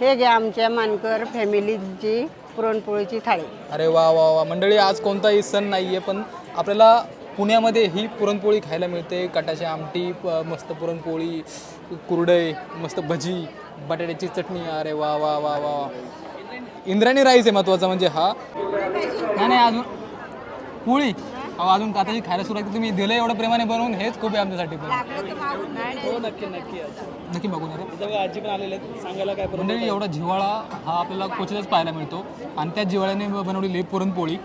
हे घ्या आमच्या मानकर फॅमिलीची पुरणपोळीची थाळी. अरे वा वा वा. मंडळी आज कोणताही सण नाही आहे पण आपल्याला पुण्यामध्ये ही पुरणपोळी खायला मिळते. कटाची आमटी प- मस्त पुरणपोळी कुरडई मस्त भजी बटाट्याची चटणी. अरे वा वा वा वा इंद्रायणी राईस आहे महत्त्वाचा म्हणजे हा. नाही नाही अजून पोळी अहो अजून काताची खायला सुरुवात. तुम्ही दिलं एवढं प्रेमाने बनवून हेच खूप आहे आमच्यासाठी पण. हो नक्की नक्की. नक्की बघून रे इथं बघा आजी पण आलेले आहेत. सांगायला काय मंडळी एवढा जिव्हाळा हा आपल्याला क्वचितच पाहायला मिळतो. आणि त्या जिव्हाळ्याने बनवलेली पुरणपोळी.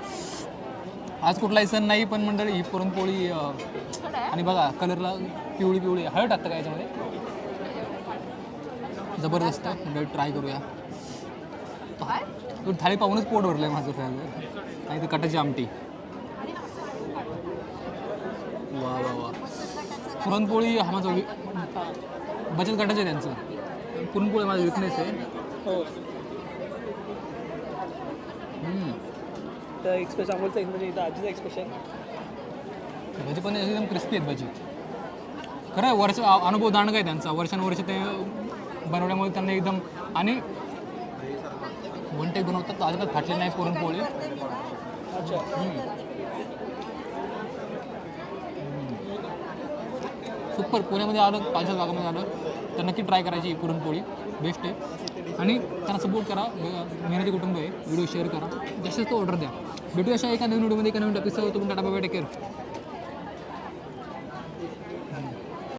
आज कुठलाही सण नाही पण मंडळी ही पुरणपोळी अं, आणि बघा कलरला पिवळी पिवळी. हळद टाकतं का याच्यामध्ये? जबरदस्त. आहे. मंडळी ट्राय करूया. तू थाळी पाहूनच पोट भरलं आहे माझं. काय आणि ते कटाची आमटी. वा वा वा. पुरणपोळी हा माझा वि- बचत गटाचे आहे त्यांचं. पुरणपोळी माझा विकनेस आहे. हो. हम्म. तर एक्सप्रेस अमोलचं एक म्हणजे इथं आजीचं भजी पण एकदम क्रिस्पी आहेत भजी. खरं आहे, वर्ष अ- अनुभव दांडगा आहे त्यांचा. वर्षानुवर्ष ते बनवल्यामुळे त्यांना एकदम आणि वन टेक बनवतात तर अजिबात फाटले नाही पुरणपोळी. अच्छा. सुपर पुण्यामध्ये आलं पालच्या भागामध्ये आलं. तर नक्की ट्राय करायची पुरणपोळी. बेस्ट आहे. आणि त्यांना सपोर्ट करा. मेहनती कुटुंब आहे. व्हिडिओ शेअर करा. जास्तीत तो ऑर्डर द्या. भेटू अशा एका नवीन व्हिडिओमध्ये एका नवीन टॉपिकसह तुम्ही टाटा बाबा टेक केअर